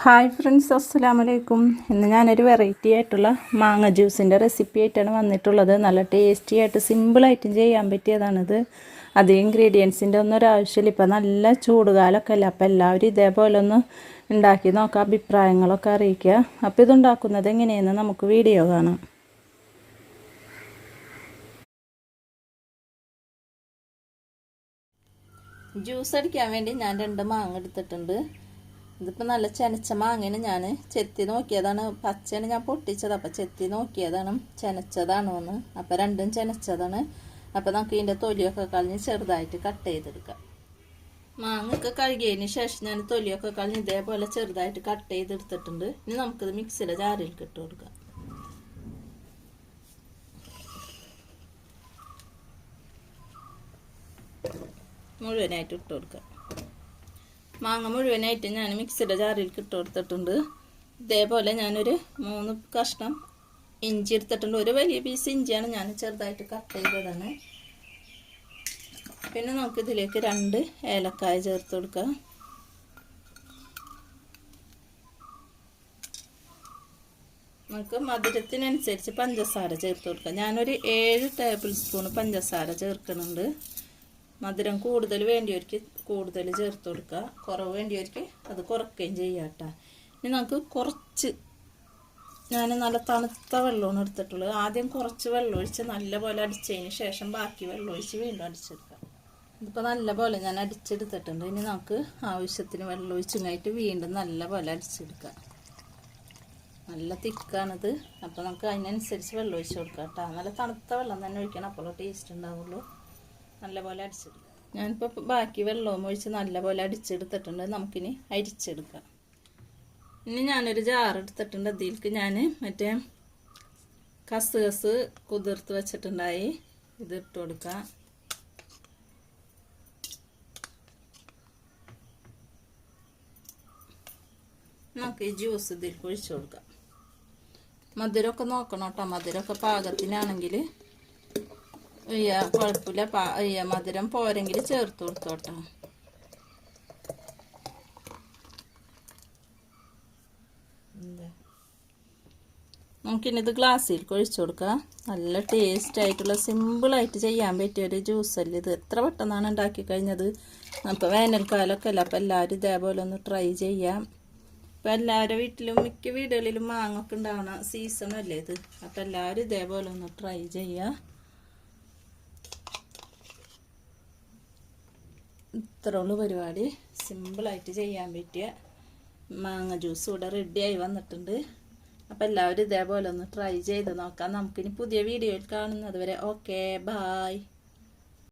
Hi friends അസ്സലാമു വലൈക്കും ഇന്ന് ഞാനൊരു വെറൈറ്റി ആയിട്ടുള്ള മാങ്ങ ജ്യൂസിന്റെ റെസിപ്പി ആയിട്ടാണ് വന്നിട്ടുള്ളത്. നല്ല ടേസ്റ്റി ആയിട്ട് സിമ്പിളായിട്ടും ചെയ്യാൻ പറ്റിയതാണിത്. അധികം ഇൻഗ്രീഡിയൻസിന്റെ ഒന്നും ഒരു ആവശ്യമില്ല. ഇപ്പം നല്ല ചൂടുകാലമൊക്കെ അല്ല? അപ്പോൾ എല്ലാവരും ഇതേപോലെ ഒന്ന് ഉണ്ടാക്കി നോക്കുക അഭിപ്രായങ്ങളൊക്കെ അറിയിക്കുക. അപ്പോൾ ഇതുണ്ടാക്കുന്നത് എങ്ങനെയെന്ന് നമുക്ക് വീഡിയോ കാണാം. ജ്യൂസ് അടിക്കാൻ വേണ്ടി ഞാൻ രണ്ട് മാങ്ങ എടുത്തിട്ടുണ്ട്. ഇതിപ്പോൾ നല്ല ചെനച്ച മാങ്ങനെ ഞാൻ ചെത്തി നോക്കിയതാണ്. പച്ചയാണ് ഞാൻ പൊട്ടിച്ചത്. അപ്പോൾ ചെത്തി നോക്കിയതാണ്. ചെനച്ചതാണോ എന്ന്. അപ്പോൾ രണ്ടും ചെനച്ചതാണ്. അപ്പോൾ നമുക്ക് ഇതിന്റെ തൊലിയൊക്കെ കളഞ്ഞ് ചെറുതായിട്ട് കട്ട് ചെയ്തെടുക്കാം. മാങ്ങൊക്കെ കഴുകിയതിന് ശേഷം ഞാൻ തൊലിയൊക്കെ കളഞ്ഞ് ഇതേപോലെ ചെറുതായിട്ട് കട്ട് ചെയ്തെടുത്തിട്ടുണ്ട്. ഇനി നമുക്കിത് മിക്സിയുടെ ജാറിലേക്ക് ഇട്ട് കൊടുക്കാം. മുഴുവനായിട്ട് ഇട്ട് കൊടുക്കാം. മാങ്ങ മുഴുവനായിട്ട് ഞാൻ മിക്സിയുടെ ജാറിലേക്ക് ഇട്ട് കൊടുത്തിട്ടുണ്ട്. ഇതേപോലെ ഞാനൊരു മൂന്ന് കഷ്ണം ഇഞ്ചി എടുത്തിട്ടുണ്ട്. ഒരു വലിയ പീസ് ഇഞ്ചിയാണ് ഞാൻ ചെറുതായിട്ട് കട്ട് ചെയ്തതാണ്. പിന്നെ നമുക്ക് ഇതിലേക്ക് രണ്ട് ഏലക്കായ ചേർത്ത് കൊടുക്കാം. നമുക്ക് മധുരത്തിനനുസരിച്ച് പഞ്ചസാര ചേർത്ത് കൊടുക്കാം. ഞാനൊരു ഏഴ് ടേബിൾ സ്പൂൺ പഞ്ചസാര ചേർക്കുന്നുണ്ട്. മധുരം കൂടുതൽ വേണ്ടിയവർക്ക് കൂടുതൽ ചേർത്ത് കൊടുക്കുക. കുറവ് വേണ്ടിയവർക്ക് അത് കുറയ്ക്കുകയും ചെയ്യാം കേട്ടോ. ഇനി നമുക്ക് കുറച്ച് ഞാൻ നല്ല തണുത്ത വെള്ളമാണ് എടുത്തിട്ടുള്ളത്. ആദ്യം കുറച്ച് വെള്ളം ഒഴിച്ച് നല്ലപോലെ അടിച്ചതിന് ശേഷം ബാക്കി വെള്ളം ഒഴിച്ച് വീണ്ടും അടിച്ചെടുക്കാം ഇതിപ്പോൾ നല്ലപോലെ ഞാൻ അടിച്ചെടുത്തിട്ടുണ്ട്. ഇനി നമുക്ക് ആവശ്യത്തിന് വെള്ളം ഒഴിച്ചിങ്ങായിട്ട് വീണ്ടും നല്ലപോലെ അടിച്ചെടുക്കാം നല്ല തിക്കാണിത്. അപ്പോൾ നമുക്ക് അതിനനുസരിച്ച് വെള്ളം ഒഴിച്ച് കൊടുക്കാം കേട്ടോ. നല്ല തണുത്ത വെള്ളം തന്നെ ഒഴിക്കണം. അപ്പോൾ ടേസ്റ്റ് ഉണ്ടാവുള്ളൂ. നല്ലപോലെ അടിച്ചെടുക്കുക. ഞാനിപ്പോൾ ബാക്കി വെള്ളവും ഒഴിച്ച് നല്ലപോലെ അടിച്ചെടുത്തിട്ടുണ്ട്. നമുക്കിനി അരിച്ചെടുക്കാം. ഇനി ഞാനൊരു ജാറെടുത്തിട്ടുണ്ട് അതിലേക്ക് ഞാൻ മറ്റേ കസ് കുതിർത്ത് വെച്ചിട്ടുണ്ടായി. ഇത് ഇട്ട് കൊടുക്കാം. നമുക്ക് ഈ ജ്യൂസ് ഇതിലേക്ക് ഒഴിച്ചു കൊടുക്കാം. മധുരമൊക്കെ നോക്കണം കേട്ടോ. മധുരമൊക്കെ പാകത്തിനാണെങ്കിൽ അയ്യ കുഴപ്പമില്ല പാ അയ്യ മധുരം പോരെങ്കിൽ ചേർത്ത് കൊടുത്തോട്ടോ. നമുക്കിനിത് ഗ്ലാസ്സിൽ ഒഴിച്ചു കൊടുക്കാം. നല്ല ടേസ്റ്റ് ആയിട്ടുള്ള സിമ്പിളായിട്ട് ചെയ്യാൻ പറ്റിയ ഒരു ജ്യൂസല്ലേ ഇത്. എത്ര പെട്ടെന്നാണ് ഉണ്ടാക്കി കഴിഞ്ഞത്? അപ്പോൾ വേനൽക്കാലമൊക്കെ അല്ല അപ്പോൾ എല്ലാവരും ഇതേപോലെ ഒന്ന് ട്രൈ ചെയ്യാം. ഇപ്പം എല്ലാവരുടെ വീട്ടിലും മിക്ക വീടുകളിലും മാങ്ങൊക്കെ ഉണ്ടാവണ സീസണല്ലേ ഇത്. അപ്പോൾ എല്ലാവരും ഇതേപോലെ ഒന്ന് ട്രൈ ചെയ്യുക ഇത്രയുള്ളൂ പരിപാടി. സിമ്പിളായിട്ട് ചെയ്യാൻ പറ്റിയ മാങ്ങ ജ്യൂസ് ഇവിടെ റെഡിയായി വന്നിട്ടുണ്ട്. അപ്പോൾ എല്ലാവരും ഇതേപോലെ ഒന്ന് ട്രൈ ചെയ്ത് നോക്കാം. നമുക്കിനി പുതിയ വീഡിയോയിൽ കാണുന്നത് വരെ ഓക്കെ ബായ്